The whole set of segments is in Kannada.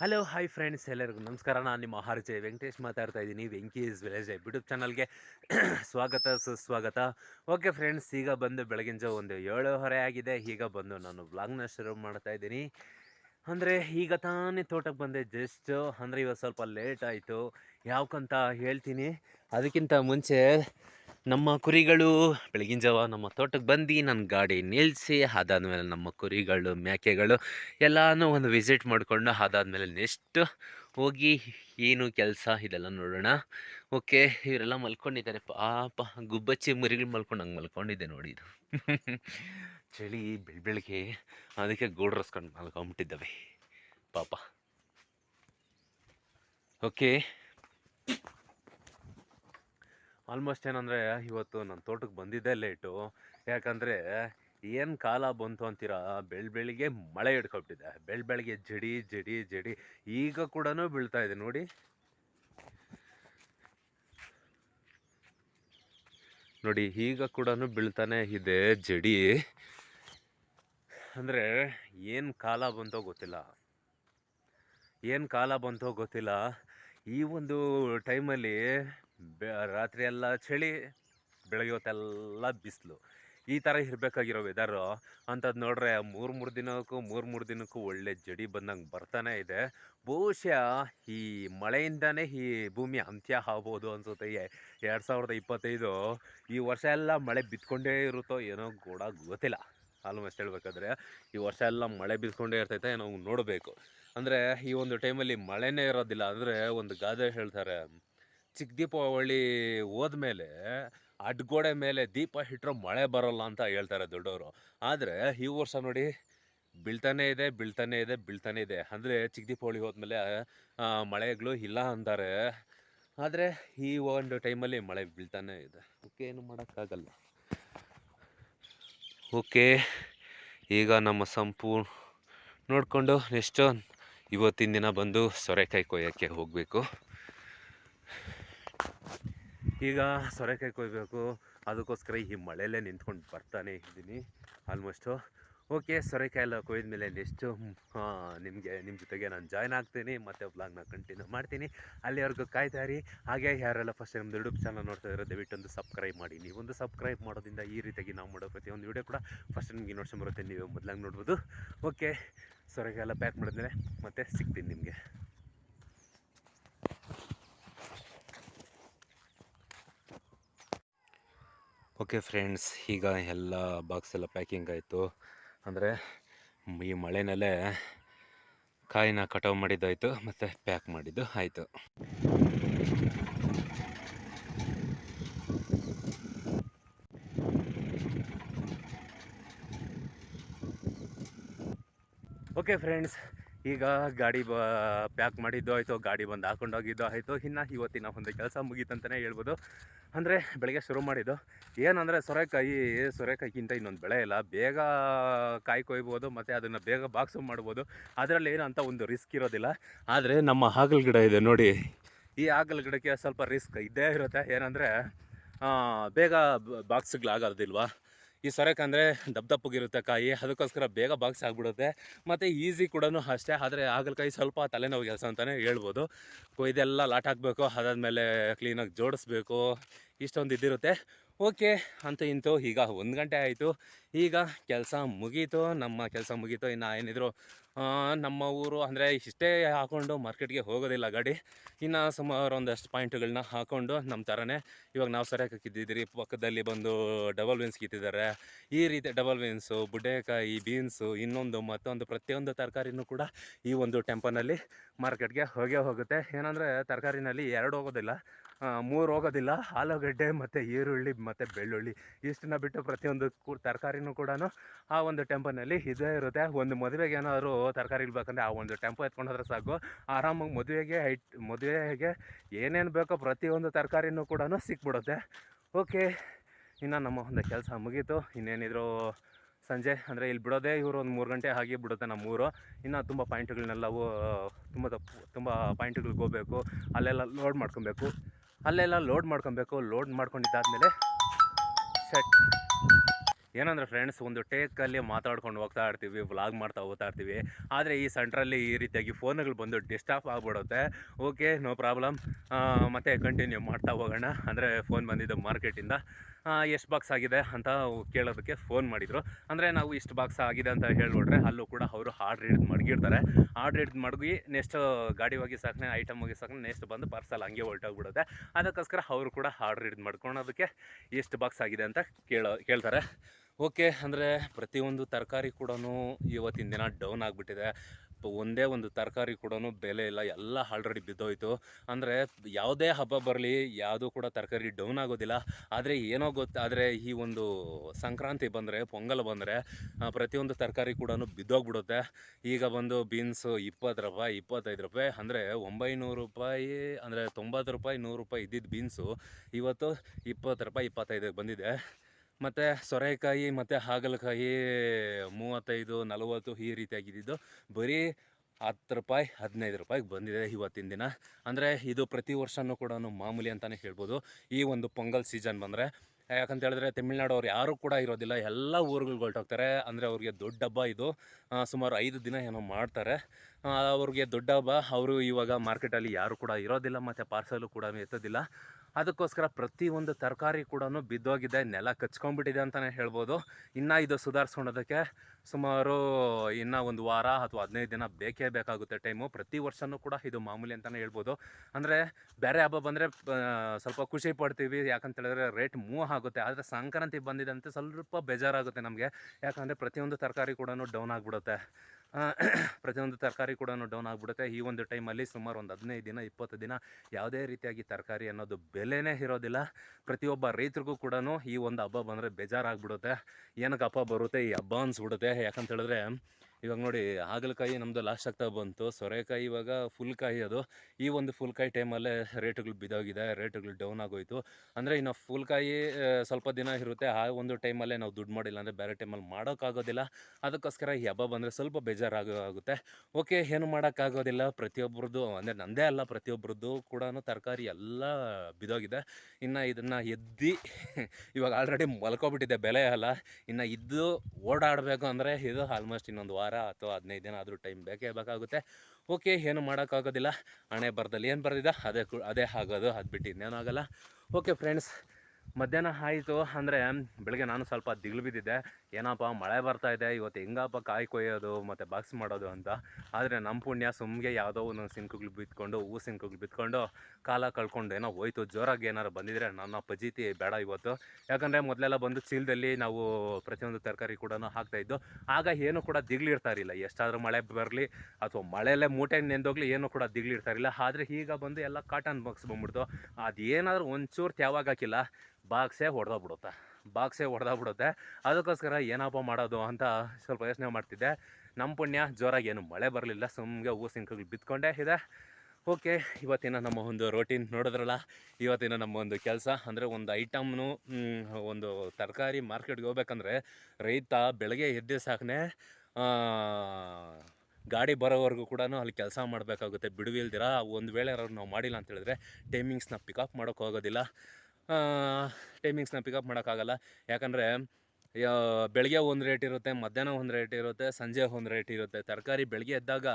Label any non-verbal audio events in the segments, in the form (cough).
ಹಲೋ, ಹಾಯ್ ಫ್ರೆಂಡ್ಸ್ ಎಲ್ಲರಿಗೂ ನಮಸ್ಕಾರ. ನಾನು ನಿಮ್ಮ ಆಹಾರ ವೆಂಕಟೇಶ್ ಮಾತಾಡ್ತಾ ಇದ್ದೀನಿ ವೆಂಕೀಸ್ ವಿಲೇಜ್ ಯೂಟ್ಯೂಬ್ ಚಾನಲ್ಗೆ (clears throat) ಸ್ವಾಗತ, ಸುಸ್ವಾಗತ. ಓಕೆ ಫ್ರೆಂಡ್ಸ್ ಈಗ ಬಂದು ಬೆಳಗಿನ ಜಾವ ಒಂದು ಏಳುವರೆ ಆಗಿದೆ. ಈಗ ಬಂದು ನಾನು ಬ್ಲಾಗ್ನ ಶುರು ಮಾಡ್ತಾ ಇದ್ದೀನಿ. ಅಂದರೆ ಈಗ ತಾನೇ ತೋಟಕ್ಕೆ ಬಂದೆ ಜಸ್ಟ್ ಅಂದರೆ ಇವತ್ತು ಸ್ವಲ್ಪ ಲೇಟ್ ಆಯಿತು. ಯಾವಕ್ಕಂತ ಹೇಳ್ತೀನಿ, ಅದಕ್ಕಿಂತ ಮುಂಚೆ ನಮ್ಮ ಕುರಿಗಳು ಬೆಳಗಿನ ಜಾವ ನಮ್ಮ ತೋಟಕ್ಕೆ ಬಂದು ನನ್ನ ಗಾಡಿ ನಿಲ್ಲಿಸಿ ಅದಾದಮೇಲೆ ನಮ್ಮ ಕುರಿಗಳು, ಮೇಕೆಗಳು ಎಲ್ಲನೂ ಒಂದು ವಿಸಿಟ್ ಮಾಡಿಕೊಂಡು ಅದಾದಮೇಲೆ ನೆಕ್ಸ್ಟ್ ಹೋಗಿ ಏನು ಕೆಲಸ ಇದೆಲ್ಲ ನೋಡೋಣ. ಓಕೆ, ಇವರೆಲ್ಲ ಮಲ್ಕೊಂಡಿದ್ದಾರೆ. ಪಾಪ ಗುಬ್ಬಚ್ಚಿ ಮುರಿಗಳು ಮಲ್ಕೊಂಡು ಹಂಗೆ ಮಲ್ಕೊಂಡಿದ್ದೆ ನೋಡಿ ಇದು. (laughs) ಚಳಿ ಬೆಳ ಬೆಳಗ್ಗೆ ಅದಕ್ಕೆ ಗೂಡ್ರಸ್ಕೊಂಡು ಮಲ್ಕೊಂಬಿಟ್ಟಿದ್ದಾವೆ. ಪಾಪ. ಓಕೆ. ಆಲ್ಮೋಸ್ಟ್ ಏನಂದರೆ ಇವತ್ತು ನನ್ನ ತೋಟಕ್ಕೆ ಬಂದಿದ್ದೆ ಲೇಟು ಯಾಕಂದರೆ ಏನು ಕಾಲ ಬಂತು ಅಂತೀರಾ? ಬೆಳ್ ಬೆಳಿಗ್ಗೆ ಮಳೆ ಹಿಡ್ಕೊಬಿಟ್ಟಿದೆ. ಬೆಳ್ ಬೆಳಿಗ್ಗೆ ಜಡಿ ಜಡಿ ಜಡಿ ಈಗ ಕೂಡ ಬೀಳ್ತಾ ಇದೆ ನೋಡಿ. ನೋಡಿ, ಈಗ ಕೂಡ ಬೀಳ್ತಾನೆ ಇದೆ ಜಡಿ. ಅಂದರೆ ಏನು ಕಾಲ ಬಂತೋ ಗೊತ್ತಿಲ್ಲ. ಏನು ಕಾಲ ಬಂತೋ ಗೊತ್ತಿಲ್ಲ. ಈ ಒಂದು ಟೈಮಲ್ಲಿ ಬೆ ರಾತ್ರಿ ಎಲ್ಲ ಚಳಿ ಬೆಳಗ್ಗೆ ಹೊತ್ತೆಲ್ಲ ಬಿಸಿಲು. ಈ ಥರ ಇರಬೇಕಾಗಿರೋ ವೆದರು ಅಂಥದ್ದು ನೋಡ್ರೆ ಮೂರು ಮೂರು ದಿನಕ್ಕೂ, ಮೂರು ಮೂರು ದಿನಕ್ಕೂ ಒಳ್ಳೆ ಜಡಿ ಬಂದಂಗೆ ಬರ್ತಾನೆ ಇದೆ. ಬಹುಶಃ ಈ ಮಳೆಯಿಂದನೇ ಈ ಭೂಮಿ ಅಂತ್ಯ ಆಗ್ಬೋದು ಅನ್ಸುತ್ತೆ. ಎರಡು ಸಾವಿರದ ಇಪ್ಪತ್ತೈದು ಈ ವರ್ಷ ಎಲ್ಲ ಮಳೆ ಬಿತ್ಕೊಂಡೇ ಇರುತ್ತೋ ಏನೋ ಕೂಡ ಗೊತ್ತಿಲ್ಲ. ಆಲ್ಮೋಸ್ಟ್ ಹೇಳ್ಬೇಕಾದ್ರೆ ಈ ವರ್ಷ ಎಲ್ಲ ಮಳೆ ಬಿದ್ಕೊಂಡೇ ಇರ್ತೈತೆ ನಾವು ನೋಡಬೇಕು. ಅಂದರೆ ಈ ಒಂದು ಟೈಮಲ್ಲಿ ಮಳೆನೇ ಇರೋದಿಲ್ಲ. ಅಂದರೆ ಒಂದು ಗಾದೆ ಹೇಳ್ತಾರೆ ಚಿಕ್ಕ ದೀಪಾವಳಿ ಹೋದ್ಮೇಲೆ ಅಡ್ಗೋಡೆ ಮೇಲೆ ದೀಪ ಇಟ್ಟರೆ ಮಳೆ ಬರೋಲ್ಲ ಅಂತ ಹೇಳ್ತಾರೆ ದೊಡ್ಡವರು. ಆದರೆ ಈ ವರ್ಷ ನೋಡಿ ಬೀಳ್ತಾನೆ ಇದೆ ಬೀಳ್ತಾನೆ ಇದೆ ಬೀಳ್ತಾನೆ ಇದೆ. ಅಂದರೆ ಚಿಕ್ಕ ದೀಪಾವಳಿ ಹೋದ್ಮೇಲೆ ಮಳೆಗಳು ಇಲ್ಲ ಅಂತಾರೆ. ಆದರೆ ಈ ಒಂದು ಟೈಮಲ್ಲಿ ಮಳೆ ಬೀಳ್ತಾನೆ ಇದೆ. ಓಕೆ, ಏನು ಮಾಡೋಕ್ಕಾಗಲ್ಲ. ಓಕೆ, ಈಗ ನಮ್ಮ ಸಂಪೂರ್ಣ ನೋಡಿಕೊಂಡು ನೆಕ್ಸ್ಟು ಇವತ್ತಿನ ದಿನ ಬಂದು ಸೊರೆಕಾಯಿ ಕೊಯ್ಯೋಕ್ಕೆ ಹೋಗಬೇಕು. ಈಗ ಸೊರೆಕಾಯಿ ಕೊಯ್ಬೇಕು. ಅದಕ್ಕೋಸ್ಕರ ಈ ಮಳೆಯಲ್ಲೇ ನಿಂತ್ಕೊಂಡು ಬರ್ತಾನೆ ಇದ್ದೀನಿ ಆಲ್ಮೋಸ್ಟು ಓಕೆ ಸೊರೆಕಾಯಿ ಎಲ್ಲ ಕೊಯ್ದ ಮೇಲೆ ನೆಕ್ಸ್ಟು ನಿಮಗೆ ನಿಮ್ಮ ಜೊತೆಗೆ ನಾನು ಜಾಯ್ನ್ ಆಗ್ತೀನಿ. ಮತ್ತು ವ್ಲಾಗ್ನ ಕಂಟಿನ್ಯೂ ಮಾಡ್ತೀನಿ. ಅಲ್ಲಿವರೆಗೂ ಕಾಯ್ತಾ ಇರಿ. ಹಾಗೆ ಯಾರೆಲ್ಲ ಫಸ್ಟ್ ನಮ್ಮದು ಯೂಟ್ಯೂಬ್ ಚಾನಲ್ ನೋಡ್ತಾ ಇರೋ ದಯವಿಟ್ಟು ಒಂದು ಸಬ್ಸ್ಕ್ರೈಬ್ ಮಾಡಿ. ನೀವೊಂದು ಸಬ್ಸ್ಕ್ರೈಬ್ ಮಾಡೋದ್ರಿಂದ ಈ ರೀತಿಯಾಗಿ ನಾವು ಮಾಡೋ ಪ್ರತಿಯೊಂದು ವಿಡಿಯೋ ಕೂಡ ಫಸ್ಟ್ ನಿಮಗೆ ನೋಡ್ಸ್ಕೊಂಡ್ ಬರುತ್ತೆ. ನೀವು ಮೊದಲಾಗಿ ನೋಡ್ಬೋದು. ಓಕೆ ಸೊರೆಕಾಯಿ ಎಲ್ಲ ಪ್ಯಾಕ್ ಮಾಡಿದ್ಮೇಲೆ ಮತ್ತೆ ಸಿಗ್ತೀನಿ ನಿಮಗೆ. ಓಕೆ ಫ್ರೆಂಡ್ಸ್, ಈಗ ಎಲ್ಲ ಬಾಕ್ಸ್ ಎಲ್ಲ ಪ್ಯಾಕಿಂಗ್ ಆಯಿತು. ಅಂದರೆ ಈ ಮಳೆನಲ್ಲೇ ಕಾಯಿನ ಕಟಾವು ಮಾಡಿದ್ದಾಯಿತು, ಮತ್ತು ಪ್ಯಾಕ್ ಮಾಡಿದ್ದು ಆಯಿತು. ಓಕೆ ಫ್ರೆಂಡ್ಸ್ ಈಗ ಗಾಡಿ ಬ, ಪ್ಯಾಕ್ ಮಾಡಿದ್ದು ಆಯಿತು, ಗಾಡಿ ಬಂದು ಹಾಕೊಂಡೋಗಿದ್ದು ಆಯಿತು. ಇನ್ನು ಇವತ್ತಿನ ಒಂದು ಕೆಲಸ ಮುಗೀತಂತಲೇ ಹೇಳ್ಬೋದು. ಅಂದರೆ ಬೆಳಗ್ಗೆ ಶುರು ಮಾಡಿದ್ದು. ಏನಂದರೆ ಸೊರೆಕಾಯಿ, ಸೊರೆಕಾಯಿಗಿಂತ ಇನ್ನೊಂದು ಬೆಳೆ ಇಲ್ಲ. ಬೇಗ ಕಾಯಿ ಕೊಯ್ಬೋದು, ಮತ್ತು ಅದನ್ನು ಬೇಗ ಬಾಕ್ಸು ಮಾಡ್ಬೋದು. ಅದರಲ್ಲಿ ಏನಂತ ಒಂದು ರಿಸ್ಕ್ ಇರೋದಿಲ್ಲ. ಆದರೆ ನಮ್ಮ ಹಾಗಲ್ ಗಿಡ ಇದೆ ನೋಡಿ. ಈ ಹಾಗಲ್ ಗಿಡಕ್ಕೆ ಸ್ವಲ್ಪ ರಿಸ್ಕ್ ಇದ್ದೇ ಇರುತ್ತೆ. ಏನಂದರೆ ಬೇಗ ಬಾಕ್ಸ್ಗಳಾಗೋದಿಲ್ವಾ ಈ ಸೊರೆಕ ಅಂದರೆ ದಪ್ಪ ದಪ್ಪಗಿರುತ್ತೆ ಕಾಯಿ, ಅದಕ್ಕೋಸ್ಕರ ಬೇಗ ಬಾಕ್ಸ್ ಆಗಿಬಿಡುತ್ತೆ. ಮತ್ತು ಈಸಿ ಕೂಡ ಅಷ್ಟೇ, ಆದರೆ ಹಾಗಲಕಾಯಿ ಸ್ವಲ್ಪ ತಲೆನೋವು ಕೆಲಸ ಅಂತಲೇ ಹೇಳ್ಬೋದು. ಕೊಯ್ದೆಲ್ಲ ಲಾಟ್ ಹಾಕಬೇಕು, ಅದಾದಮೇಲೆ ಕ್ಲೀನಾಗಿ ಜೋಡಿಸ್ಬೇಕು. ಇಷ್ಟೊಂದು ಇದ್ದಿರುತ್ತೆ. ಓಕೆ ಅಂತ ಇಂತು ಈಗ ಒಂದು ಗಂಟೆ ಆಯಿತು. ಈಗ ಕೆಲಸ ಮುಗೀತು. ನಮ್ಮ ಕೆಲಸ ಮುಗೀತು. ಇನ್ನು ಏನಿದ್ರು ನಮ್ಮ ಊರು ಅಂದರೆ ಇಷ್ಟೇ ಹಾಕ್ಕೊಂಡು ಮಾರ್ಕೆಟ್ಗೆ ಹೋಗೋದಿಲ್ಲ ಗಾಡಿ. ಇನ್ನು ಸುಮಾರು ಒಂದಷ್ಟು ಪಾಯಿಂಟ್ಗಳನ್ನ ಹಾಕ್ಕೊಂಡು ನಮ್ಮ ಥರನೇ ಇವಾಗ ನಾವು ಸರಿಯಾಗಿ ಹಾಕಿದ್ದಿದ್ದೀರಿ ಪಕ್ಕದಲ್ಲಿ ಬಂದು ಡಬಲ್ ಬೀನ್ಸ್ ಕಿತ್ತಿದ್ದಾರೆ. ಈ ರೀತಿ ಡಬಲ್ ಬೀನ್ಸು ಬುಡ್ಡೆಕಾಯಿ ಬೀನ್ಸು ಇನ್ನೊಂದು ಮತ್ತೊಂದು ಪ್ರತಿಯೊಂದು ತರಕಾರಿನೂ ಕೂಡ ಈ ಒಂದು ಟೆಂಪನಲ್ಲಿ ಮಾರ್ಕೆಟ್ಗೆ ಹೋಗೇ ಹೋಗುತ್ತೆ. ಏನಂದರೆ ತರಕಾರಿನಲ್ಲಿ ಎರಡು ಹೋಗೋದಿಲ್ಲ. ಮೂರು ಹೋಗೋದಿಲ್ಲ. ಆಲೂಗಡ್ಡೆ ಮತ್ತು ಈರುಳ್ಳಿ ಮತ್ತು ಬೆಳ್ಳುಳ್ಳಿ ಇಷ್ಟನ್ನ ಬಿಟ್ಟು ಪ್ರತಿಯೊಂದು ಕೂ, ತರಕಾರಿನೂ ಕೂಡ ಆ ಒಂದು ಟೆಂಪೋನಲ್ಲಿ ಇದೇ ಇರುತ್ತೆ. ಒಂದು ಮದುವೆಗೆ ಏನಾದರೂ ತರಕಾರಿ ಬೇಕಂದ್ರೆ ಆ ಒಂದು ಟೆಂಪೋ ಎತ್ಕೊಂಡು ಹೋದ್ರೆ ಸಾಕು. ಆರಾಮಾಗಿ ಮದುವೆಗೆ ಐಟ್, ಮದುವೆಗೆ ಏನೇನು ಬೇಕೋ ಪ್ರತಿಯೊಂದು ತರಕಾರಿನೂ ಕೂಡ ಸಿಕ್ಬಿಡುತ್ತೆ. ಓಕೆ, ಇನ್ನು ನಮ್ಮ ಒಂದು ಕೆಲಸ ಮುಗೀತು. ಇನ್ನೇನಿದ್ರು ಸಂಜೆ, ಅಂದರೆ ಇಲ್ಲಿ ಬಿಡೋದೇ ಇವರು ಒಂದು ಮೂರು ಗಂಟೆ ಆಗಿ ಬಿಡುತ್ತೆ ನಮ್ಮೂರು. ಇನ್ನು ತುಂಬ ಪಾಯಿಂಟ್ಗಳನ್ನೆಲ್ಲವು ತುಂಬ ತಪ್ಪು, ತುಂಬ ಪಾಯಿಂಟ್ಗಳಿಗೆ ಹೋಗ್ಬೇಕು. ಅಲ್ಲೆಲ್ಲ ಲೋಡ್ ಮಾಡ್ಕೊಬೇಕು. ಅಲ್ಲೆಲ್ಲ ಲೋಡ್ ಮಾಡ್ಕೊಬೇಕು ಲೋಡ್ ಮಾಡ್ಕೊಂಡಿದ್ದಾದಮೇಲೆ ಸೆಟ್ ಏನಂದರೆ ಫ್ರೆಂಡ್ಸ್ ಒಂದು ಟೇಕಲ್ಲಿ ಮಾತಾಡ್ಕೊಂಡು ಹೋಗ್ತಾ ಇರ್ತೀವಿ ವ್ಲಾಗ್ ಮಾಡ್ತಾ ಹೋಗ್ತಾ ಇರ್ತೀವಿ. ಆದರೆ ಈ ಸೆಂಟ್ರಲ್ಲಿ ಈ ರೀತಿಯಾಗಿ ಫೋನ್ಗಳು ಬಂದು ಡಿಸ್ಟರ್ಬ್ ಆಗಿಬಿಡುತ್ತೆ. ಓಕೆ ನೋ ಪ್ರಾಬ್ಲಮ್ ಮತ್ತೆ ಕಂಟಿನ್ಯೂ ಮಾಡ್ತಾ ಹೋಗೋಣ. ಅಂದರೆ ಫೋನ್ ಬಂದಿದ್ದು ಮಾರ್ಕೆಟಿಂದ ಎಷ್ಟು ಬಾಕ್ಸ್ ಆಗಿದೆ ಅಂತ ಕೇಳೋದಕ್ಕೆ ಫೋನ್ ಮಾಡಿದರು. ಅಂದರೆ ನಾವು ಇಷ್ಟು ಬಾಕ್ಸ್ ಆಗಿದೆ ಅಂತ ಹೇಳ್ಬಿಟ್ರೆ ಅಲ್ಲೂ ಕೂಡ ಅವರು ಆರ್ಡ್ರ್ ಹಿಡಿದು ಮಡಗಿರ್ತಾರೆ ಆರ್ಡ್ರ್ ಹಿಡಿದು ಮಡಗಿ ನೆಕ್ಸ್ಟ್ ಗಾಡಿ ಹೋಗಿ ಸಾಕನೆ ಐಟಮ್ ಹೋಗಿ ಸಾಕನೆ ನೆಕ್ಸ್ಟ್ ಬಂದು ಪಾರ್ಸಲ್ ಹಂಗೆ ಹೊರಟೋಗ್ಬಿಡುತ್ತೆ. ಅದಕ್ಕೋಸ್ಕರ ಅವರು ಕೂಡ ಆರ್ಡ್ರ್ ಹಿಡಿದು ಮಾಡ್ಕೊಳೋದಕ್ಕೆ ಎಷ್ಟು ಬಾಕ್ಸ್ ಆಗಿದೆ ಅಂತ ಕೇಳೋ, ಕೇಳ್ತಾರೆ. ಓಕೆ ಅಂದರೆ ಪ್ರತಿಯೊಂದು ತರಕಾರಿ ಕೂಡ ಇವತ್ತಿನ ದಿನ ಡೌನ್ ಆಗಿಬಿಟ್ಟಿದೆ. ಒಂದೇ ಒಂದು ತರಕಾರಿ ಕೂಡ ಬೆಲೆ ಇಲ್ಲ, ಎಲ್ಲ ಆಲ್ರೆಡಿ ಬಿದ್ದೋಯ್ತು. ಅಂದರೆ ಯಾವುದೇ ಹಬ್ಬ ಬರಲಿ, ಯಾವುದೂ ಕೂಡ ತರಕಾರಿ ಡೌನ್ ಆಗೋದಿಲ್ಲ. ಆದರೆ ಏನೋ ಗೊತ್ತು ಆದರೆ ಈ ಒಂದು ಸಂಕ್ರಾಂತಿ ಬಂದರೆ, ಪೊಂಗಲ್ ಬಂದರೆ ಪ್ರತಿಯೊಂದು ತರಕಾರಿ ಕೂಡ ಬಿದ್ದೋಗ್ಬಿಡುತ್ತೆ. ಈಗ ಬಂದು ಬೀನ್ಸು ಇಪ್ಪತ್ತು ರೂಪಾಯಿ, ಇಪ್ಪತ್ತೈದು ರೂಪಾಯಿ, ಅಂದರೆ ಒಂಬೈನೂರು ರೂಪಾಯಿ, ಅಂದರೆ ತೊಂಬತ್ತು ರೂಪಾಯಿ, ನೂರು ರೂಪಾಯಿ ಇದ್ದಿದ್ದು ಬೀನ್ಸು ಇವತ್ತು ಇಪ್ಪತ್ತು ರೂಪಾಯಿ, ಇಪ್ಪತ್ತೈದಕ್ಕೆ ಬಂದಿದೆ. ಮತ್ತು ಸೊರೆಕಾಯಿ ಮತ್ತು ಹಾಗಲಕಾಯಿ ಮೂವತ್ತೈದು, ನಲವತ್ತು ಈ ರೀತಿಯಾಗಿದ್ದು ಬರೀ ಹತ್ತು ರೂಪಾಯಿ, ಹದಿನೈದು ರೂಪಾಯಿಗೆ ಬಂದಿದೆ ಇವತ್ತಿನ ದಿನ. ಅಂದರೆ ಇದು ಪ್ರತಿ ವರ್ಷವೂ ಕೂಡ ಮಾಮೂಲಿ ಅಂತಲೇ ಹೇಳ್ಬೋದು. ಈ ಒಂದು ಪೊಂಗಲ್ ಸೀಸನ್ ಬಂದರೆ, ಯಾಕಂತ ಹೇಳಿದ್ರೆ ತಮಿಳ್ನಾಡು ಅವ್ರು ಯಾರೂ ಕೂಡ ಇರೋದಿಲ್ಲ. ಎಲ್ಲ ಊರುಗಳಿಗೆ ಹೊರಟೋಗ್ತಾರೆ. ಅಂದರೆ ಅವ್ರಿಗೆ ದೊಡ್ಡ ಹಬ್ಬ ಇದು. ಸುಮಾರು ಐದು ದಿನ ಏನೋ ಮಾಡ್ತಾರೆ. ಅವ್ರಿಗೆ ದೊಡ್ಡ ಹಬ್ಬ. ಅವರು ಇವಾಗ ಮಾರ್ಕೆಟಲ್ಲಿ ಯಾರು ಕೂಡ ಇರೋದಿಲ್ಲ. ಮತ್ತು ಪಾರ್ಸಲು ಕೂಡ ಎತ್ತೋದಿಲ್ಲ. ಅದಕ್ಕೋಸ್ಕರ ಪ್ರತಿಯೊಂದು ತರಕಾರಿ ಕೂಡ ಬಿದ್ದೋಗಿದೆ, ನೆಲ ಕಚ್ಕೊಂಡ್ಬಿಟ್ಟಿದೆ ಅಂತಲೇ ಹೇಳ್ಬೋದು. ಇನ್ನು ಇದು ಸುಧಾರಿಸ್ಕೊಳೋದಕ್ಕೆ ಸುಮಾರು ಇನ್ನು ಒಂದು ವಾರ ಅಥವಾ ಹದಿನೈದು ದಿನ ಬೇಕೇ ಬೇಕಾಗುತ್ತೆ ಟೈಮು. ಪ್ರತಿ ವರ್ಷವೂ ಕೂಡ ಇದು ಮಾಮೂಲಿ ಅಂತಲೇ ಹೇಳ್ಬೋದು. ಅಂದರೆ ಬೇರೆ ಹಬ್ಬ ಬಂದರೆ ಸ್ವಲ್ಪ ಖುಷಿ ಪಡ್ತೀವಿ. ಯಾಕಂತೇಳಿದ್ರೆ ರೇಟ್ ಮೂವ್ ಆಗುತ್ತೆ. ಆದರೆ ಸಂಕ್ರಾಂತಿ ಬಂದಿದೆ ಅಂತ ಸ್ವಲ್ಪ ಬೇಜಾರಾಗುತ್ತೆ ನಮಗೆ. ಯಾಕಂದರೆ ಪ್ರತಿಯೊಂದು ತರಕಾರಿ ಕೂಡ ಡೌನ್ ಆಗಿಬಿಡುತ್ತೆ. (clears throat) ಪ್ರತಿಯೊಂದು ತರಕಾರಿ ಕೂಡ ಡೌನ್ ಆಗಿಬಿಡುತ್ತೆ. ಈ ಒಂದು ಟೈಮಲ್ಲಿ ಸುಮಾರು ಒಂದು ಹದಿನೈದು ದಿನ, ಇಪ್ಪತ್ತು ದಿನ ಯಾವುದೇ ರೀತಿಯಾಗಿ ತರಕಾರಿ ಅನ್ನೋದು ಬೆಲೆನೇ ಇರೋದಿಲ್ಲ. ಪ್ರತಿಯೊಬ್ಬ ರೈತರಿಗೂ ಕೂಡ ಈ ಒಂದು ಹಬ್ಬ ಬಂದರೆ ಬೇಜಾರಾಗ್ಬಿಡುತ್ತೆ. ಏನಕ್ಕೆ ಹಬ್ಬ ಬರುತ್ತೆ? ಈ ಹಬ್ಬ ಅನ್ಸ್ಬಿಡುತ್ತೆ. ಯಾಕಂತ ಹೇಳಿದ್ರೆ ಇವಾಗ ನೋಡಿ ಹಾಗಲಕಾಯಿ ನಮ್ಮದು ಲಾಸ್ಟ್ ಆಗ್ತಾ ಬಂತು. ಸೊರೆಕಾಯಿ ಇವಾಗ ಫುಲ್ ಕಾಯಿ ಅದು. ಈ ಒಂದು ಫುಲ್ ಕಾಯಿ ಟೈಮಲ್ಲೇ ರೇಟುಗಳು ಬಿದ್ದೋಗಿದೆ ರೇಟುಗಳು ಡೌನ್ ಆಗೋಯ್ತು. ಅಂದರೆ ಇನ್ನು ಫುಲ್ ಕಾಯಿ ಸ್ವಲ್ಪ ದಿನ ಇರುತ್ತೆ. ಆ ಒಂದು ಟೈಮಲ್ಲೇ ನಾವು ದುಡ್ಡು ಮಾಡಿಲ್ಲ ಅಂದರೆ ಬೇರೆ ಟೈಮಲ್ಲಿ ಮಾಡೋಕ್ಕಾಗೋದಿಲ್ಲ. ಅದಕ್ಕೋಸ್ಕರ ಈ ಹಬ್ಬ ಬಂದರೆ ಸ್ವಲ್ಪ ಬೇಜಾರಾಗುತ್ತೆ ಓಕೆ ಏನು ಮಾಡೋಕ್ಕಾಗೋದಿಲ್ಲ. ಪ್ರತಿಯೊಬ್ಬರದ್ದು ಅಂದರೆ ನನ್ನದೇ ಅಲ್ಲ ಪ್ರತಿಯೊಬ್ಬರದ್ದು ಕೂಡ ತರಕಾರಿ ಎಲ್ಲ ಬಿದ್ದೋಗಿದೆ. ಇನ್ನು ಇದನ್ನು ಎದ್ದು, (laughs) ಇವಾಗ ಆಲ್ರೆಡಿ ಮಲ್ಕೊಬಿಟ್ಟಿದೆ ಬೆಲೆ ಅಲ್ಲ ಇನ್ನು ಇದ್ದು ಓಡಾಡಬೇಕು ಅಂದರೆ ಇದು ಆಲ್ಮೋಸ್ಟ್ ಇನ್ನೊಂದು ವಾರ ಅಥವಾ ಹದಿನೈದು ದಿನ ಆದರೂ ಟೈಮ್ ಬೇಕೇ ಬೇಕಾಗುತ್ತೆ ಓಕೆ, ಏನು ಮಾಡೋಕ್ಕಾಗೋದಿಲ್ಲ. ಹಣೆ ಬರದಲ್ಲಿ ಏನು ಬರೆದಿದೆ ಅದೇ ಅದೇ ಆಗೋದು. ಅದು ಬಿಟ್ಟು ಇನ್ನೇನು ಆಗಲ್ಲ ಓಕೆ, ಫ್ರೆಂಡ್ಸ್. ಮಧ್ಯಾಹ್ನ ಆಯಿತು ಅಂದರೆ ಬೆಳಗ್ಗೆ ನಾನು ಸ್ವಲ್ಪ ದಿಗ್ಲು ಬಿದ್ದಿದ್ದೆ. ಏನಪ್ಪ ಮಳೆ ಬರ್ತಾ ಇದೆ, ಇವತ್ತು ಹೆಂಗಪ್ಪ ಕಾಯಿ ಕೊಯ್ಯೋದು, ಮತ್ತು ಬಾಕ್ಸ್ ಮಾಡೋದು ಅಂತ. ಆದರೆ ನಮ್ಮ ಪುಣ್ಯ ಸುಮ್ಮಗೆ ಯಾವುದೋ ಒಂದು ಸಿಂಕುಗಳು ಬಿತ್ಕೊಂಡು, ಹೂ ಸಿಂಕುಗಳು ಬಿತ್ಕೊಂಡು ಕಾಲ ಕಳ್ಕೊಂಡು ಏನೋ ಹೋಯ್ತು. ಜೋರಾಗಿ ಏನಾರು ಬಂದಿದ್ರೆ ನನ್ನ ಪಜೀತಿ ಬೇಡ ಇವತ್ತು. ಯಾಕಂದರೆ ಮೊದಲೆಲ್ಲ ಬಂದು ಚೀಲದಲ್ಲಿ ನಾವು ಪ್ರತಿಯೊಂದು ತರಕಾರಿ ಕೂಡ ಹಾಕ್ತಾಯಿದ್ದು ಆಗ ಏನು ಕೂಡ ದಿಗ್ಲಿರ್ತಾ ಇರಲಿಲ್ಲ. ಎಷ್ಟಾದರೂ ಮಳೆ ಬರಲಿ ಅಥವಾ ಮಳೆಯಲ್ಲೇ ಮೂಟೆ ನೆಂದೋಗ್ಲಿ ಏನು ಕೂಡ ದಿಗ್ಲಿರ್ತಾ ಇರಲಿಲ್ಲ. ಆದರೆ ಈಗ ಬಂದು ಎಲ್ಲ ಕಾಟನ್ ಬಾಕ್ಸ್ ಬಂದ್ಬಿಡ್ತು. ಅದೇನಾದರೂ ಒಂಚೂರು ತ್ಯಾವಾಗ ಹಾಕಿಲ್ಲ. ಬಾಕ್ಸೇ ಹೊಡೆದೋಗ್ಬಿಡುತ್ತೆ. ಬಾಕ್ಸೇ ಹೊಡೆದೋಗ್ಬಿಡುತ್ತೆ. ಅದಕ್ಕೋಸ್ಕರ ಏನಪ್ಪ ಮಾಡೋದು ಅಂತ ಸ್ವಲ್ಪ ಯೋಚನೆ ಮಾಡ್ತಿದ್ದೆ. ನಮ್ಮ ಪುಣ್ಯ ಜೋರಾಗಿ ಏನು ಮಳೆ ಬರಲಿಲ್ಲ ಸುಮ್ಮನೆ ಹೂ ಸಿಂಕಗಳು ಬಿತ್ಕೊಂಡೇ ಇದೆ. ಓಕೆ, ಇವತ್ತಿನ ನಮ್ಮ ಒಂದು ರೋಟೀನ್ ನೋಡಿದ್ರಲ್ಲ? ಇವತ್ತಿನ ನಮ್ಮ ಒಂದು ಕೆಲಸ ಅಂದರೆ ಒಂದು ಐಟಮ್ನು ಒಂದು ತರಕಾರಿ ಮಾರ್ಕೆಟ್ಗೆ ಹೋಗ್ಬೇಕಂದ್ರೆ ರೈತ ಬೆಳಗ್ಗೆ ಎದ್ದೆ ಸಾಕನೆ ಗಾಡಿ ಬರೋವರೆಗೂ ಕೂಡ ಅಲ್ಲಿ ಕೆಲಸ ಮಾಡಬೇಕಾಗುತ್ತೆ. ಬಿಡುವಿಲ್ದಿರ, ಒಂದು ವೇಳೆ ನಾವು ಮಾಡಿಲ್ಲ ಅಂತೇಳಿದ್ರೆ ಟೈಮಿಂಗ್ಸ್ನ ಪಿಕಪ್ ಮಾಡೋಕ್ಕೆ ಹೋಗೋದಿಲ್ಲ ಟೈಮಿಂಗ್ಸ್ನ ಪಿಕಪ್ ಮಾಡೋಕ್ಕಾಗಲ್ಲ. ಯಾಕಂದರೆ ಬೆಳಗ್ಗೆ ಒಂದು ರೇಟ್ ಇರುತ್ತೆ, ಮಧ್ಯಾಹ್ನ ಒಂದು ರೇಟ್ ಇರುತ್ತೆ, ಸಂಜೆ ಒಂದು ರೇಟ್ ಇರುತ್ತೆ. ತರಕಾರಿ ಬೆಳಗ್ಗೆ ಎದ್ದಾಗ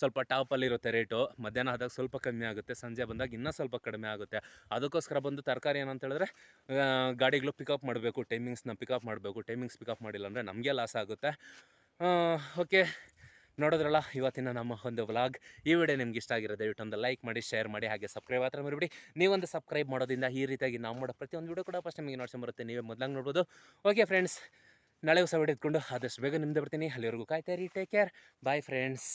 ಸ್ವಲ್ಪ ಟಾಪಲ್ಲಿರುತ್ತೆ ರೇಟು ಮಧ್ಯಾಹ್ನ ಆದಾಗ ಸ್ವಲ್ಪ ಕಮ್ಮಿ ಆಗುತ್ತೆ, ಸಂಜೆ ಬಂದಾಗ ಇನ್ನೂ ಸ್ವಲ್ಪ ಕಡಿಮೆ ಆಗುತ್ತೆ. ಅದಕ್ಕೋಸ್ಕರ ಬಂದು ತರಕಾರಿ ಏನಂತ ಹೇಳಿದ್ರೆ ಗಾಡಿಗಳು ಪಿಕಪ್ ಮಾಡಬೇಕು ಟೈಮಿಂಗ್ಸ್ನ ಪಿಕಪ್ ಮಾಡಬೇಕು. ಟೈಮಿಂಗ್ಸ್ ಪಿಕಪ್ ಮಾಡಿಲ್ಲ ಅಂದರೆ ನಮಗೆ ಲಾಸ್ ಆಗುತ್ತೆ. ಓಕೆ ನೋಡಿದ್ರಲ್ಲ, ಇವತ್ತಿನ ನಮ್ಮ ಒಂದು ವ್ಲಾಗ್. ಈ ವಿಡಿಯೋ ನಿಮ್ಗೆ ಇಷ್ಟ ಆಗಿರೋ ದಯವಿಟ್ಟು ಒಂದು ಲೈಕ್ ಮಾಡಿ, ಶೇರ್ ಮಾಡಿ, ಹಾಗೆ ಸಬ್ಸ್ಕ್ರೈಬ್ ಹತ್ರ ಮರಿಬಿಡಿ. ನೀವೊಂದು ಸಬ್ಸ್ಕ್ರೈಬ್ ಮಾಡೋದ್ರಿಂದ ಈ ರೀತಿಯಾಗಿ ನಾವು ಮಾಡೋ ಪ್ರತಿಯೊಂದು ವಿಡಿಯೋ ಕೂಡ ಫಸ್ಟ್ ನಿಮಗೆ ನೋಡ್ಸ್ಕೊಂಡ್ ಬರುತ್ತೆ. ನೀವೇ ಮೊದಲಾಗಿ ನೋಡ್ಬೋದು. ಓಕೆ ಫ್ರೆಂಡ್ಸ್ ನಾಳೆ ಹೊಸ ವಿಡಿಯೋ ಇಟ್ಕೊಂಡು ಆದಷ್ಟು ಬೇಗ ನಿಮ್ದು ಬರ್ತೀನಿ. ಅಲ್ಲಿವರೆಗೂ ಕಾಯ್ತಾ ಇರಿ. Take care bye friends